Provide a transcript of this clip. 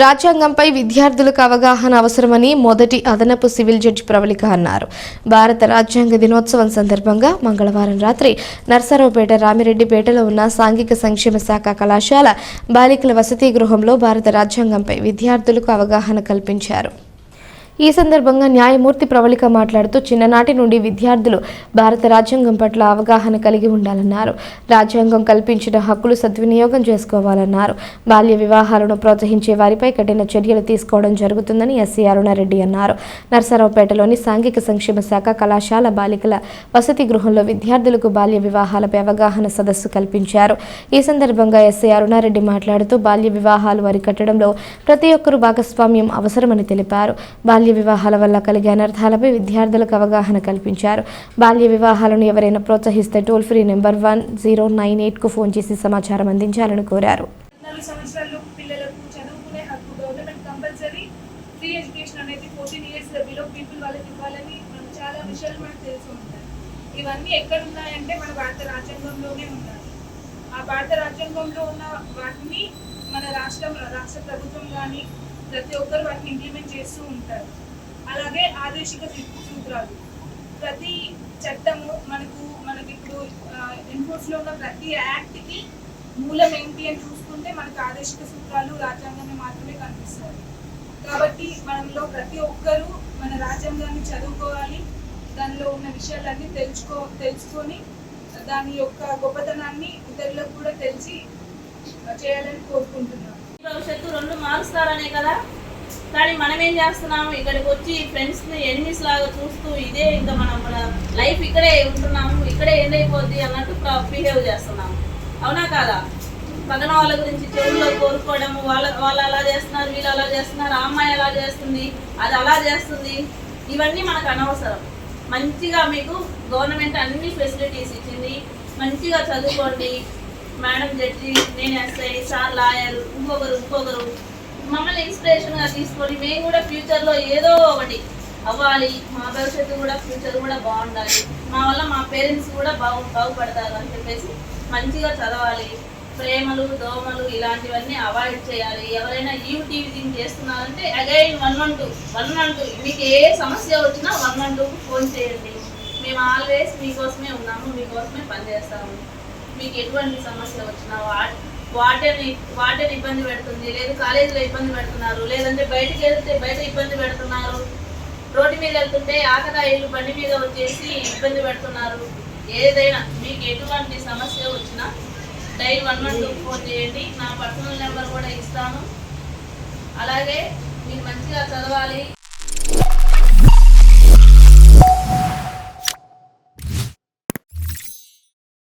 రాజ్యాంగంపై విద్యార్థులకు అవగాహన అవసరమని మొదటి అదనపు సివిల్ జడ్జి ప్రవళిక అన్నారు. భారత రాజ్యాంగ దినోత్సవం సందర్భంగా మంగళవారం రాత్రి నర్సరావుపేట రామిరెడ్డిపేటలో ఉన్న సాంఘిక సంక్షేమ శాఖ కళాశాల బాలికల వసతి గృహంలో భారత రాజ్యాంగంపై విద్యార్థులకు అవగాహన కల్పించారు. ఈ సందర్భంగా న్యాయమూర్తి ప్రవళిక మాట్లాడుతూ చిన్ననాటి నుండి విద్యార్థులు భారత రాజ్యాంగం పట్ల అవగాహన కలిగి ఉండాలన్నారు. రాజ్యాంగం కల్పించిన హక్కులు సద్వినియోగం చేసుకోవాలన్నారు. బాల్య వివాహాలను ప్రోత్సహించే వారిపై కఠిన చర్యలు తీసుకోవడం జరుగుతుందని ఎస్సీ అరుణారెడ్డి అన్నారు. నర్సరావుపేటలోని సాంఘిక సంక్షేమ శాఖ కళాశాల బాలికల వసతి గృహంలో విద్యార్థులకు బాల్య వివాహాలపై అవగాహన సదస్సు కల్పించారు. ఈ సందర్భంగా ఎస్ఐ అరుణారెడ్డి మాట్లాడుతూ బాల్య వివాహాలు అరికట్టడంలో ప్రతి ఒక్కరూ భాగస్వామ్యం అవసరమని తెలిపారు. బాల్య బాల్య వివాహాల వల్ల కలిగే అనర్థాలపై విద్యార్థులకు అవగాహన కల్పించారు. బాల్య వివాహాలను ఎవరైనా ప్రోత్సహిస్తే toll free number one zero nine ఎయిట్కు phone చేసి సమాచారం అందించాలని కోరారు. ఫ్రీ ఎడ్యుకేషన్ అనేది ఫోర్టీన్ ఇయర్స్ బిలో పీపుల్ వాళ్ళకి ఇవ్వాలని మనం చాలా విషయాలు మనకు తెలిసి ఉంటాయి. ఇవన్నీ ఎక్కడ ఉన్నాయంటే మన భారత రాజ్యాంగంలోనే ఉన్నాయి. ఆ భారత రాజ్యాంగంలో ఉన్న వాటిని మన రాష్ట్రం రాష్ట్ర ప్రభుత్వం కానీ ప్రతి ఒక్కరు వాటిని ఇంప్లిమెంట్ చేస్తూ ఉంటారు. అలాగే ఆదేశిక సూత్రాలు. ప్రతి చట్టము మనకు మనకి ఇప్పుడు ఎన్ఫోర్స్లో ఉన్న ప్రతి యాక్ట్కి మూలం ఏంటి అని చూసుకుంటే మనకు ఆదేశిక సూత్రాలు రాజ్యాంగంలో మాత్రమే కనిపిస్తాయి. కాబట్టి మనలో ప్రతి ఒక్కరూ మన రాజ్యాంగాన్ని చదువుకోవాలి. దానిలో ఉన్న విషయాలన్నీ తెలుసుకో తెలుసుకొని దాని యొక్క గొప్పతనాన్ని ఇతరులకు కూడా తెలిసి చేయాలని కోరుకుంటున్నాను. భవిష్యత్తు రెండు మారుస్తారనే కదా? కానీ మనం ఏం చేస్తున్నాము? ఇక్కడికి వచ్చి ఫ్రెండ్స్ని ఎనిమిస్ లాగా చూస్తూ ఇదే ఇంకా మనం మన లైఫ్ ఇక్కడే ఉంటున్నాము ఇక్కడే ఎండ్ అయిపోద్ది అన్నట్టు బిహేవ్ చేస్తున్నాము. అవునా కాదా? పక్కన వాళ్ళ గురించి చెవుల్లో కోరుకోవడము వాళ్ళ వాళ్ళు అలా చేస్తున్నారు వీళ్ళు అలా చేస్తున్నారు ఆ అమ్మాయి అలా చేస్తుంది అది అలా చేస్తుంది ఇవన్నీ మనకు అనవసరం. మంచిగా మీకు గవర్నమెంట్ అన్ని ఫెసిలిటీస్ ఇచ్చింది. మంచిగా చదువుకోండి. మేడం జడ్జి నేను ఎస్ఐ సార్ లాయర్ ఇంకొకరు ఇంకొకరు. మమ్మల్ని ఇన్స్పిరేషన్గా తీసుకొని మేము కూడా ఫ్యూచర్లో ఏదో ఒకటి అవ్వాలి. మా భవిష్యత్తు కూడా ఫ్యూచర్ కూడా బాగుండాలి. మా వల్ల మా పేరెంట్స్ కూడా బాగు బాగుపడతారు అని చెప్పేసి మంచిగా చదవాలి. ప్రేమలు దోమలు ఇలాంటివన్నీ అవాయిడ్ చేయాలి. ఎవరైనా యూ దీన్ని చేస్తున్నారంటే again one one two one one two మీకు ఏ సమస్య వచ్చినా వన్ వన్ టూ ఫోన్ చేయండి. మేము ఆల్వేస్ మీకోసమే ఉన్నాము మీకోసమే పనిచేస్తాము. మీకు ఎటువంటి సమస్య వచ్చినా వాటి వాటర్ వాటర్ ఇబ్బంది పెడుతుంది లేదు కాలేజీలో ఇబ్బంది పెడుతున్నారు లేదంటే బయటికి వెళ్తే బయట ఇబ్బంది పెడుతున్నారు. రోడ్డు మీద వెళ్తుంటే ఆకతాయిలు బండి మీద వచ్చేసి ఇబ్బంది పెడుతున్నారు. ఏదైనా మీకు ఎటువంటి సమస్య వచ్చినా dial one one two phone చేయండి. నా పర్సనల్ నెంబర్ కూడా ఇస్తాను. అలాగే మీరు మంచిగా చదవాలి.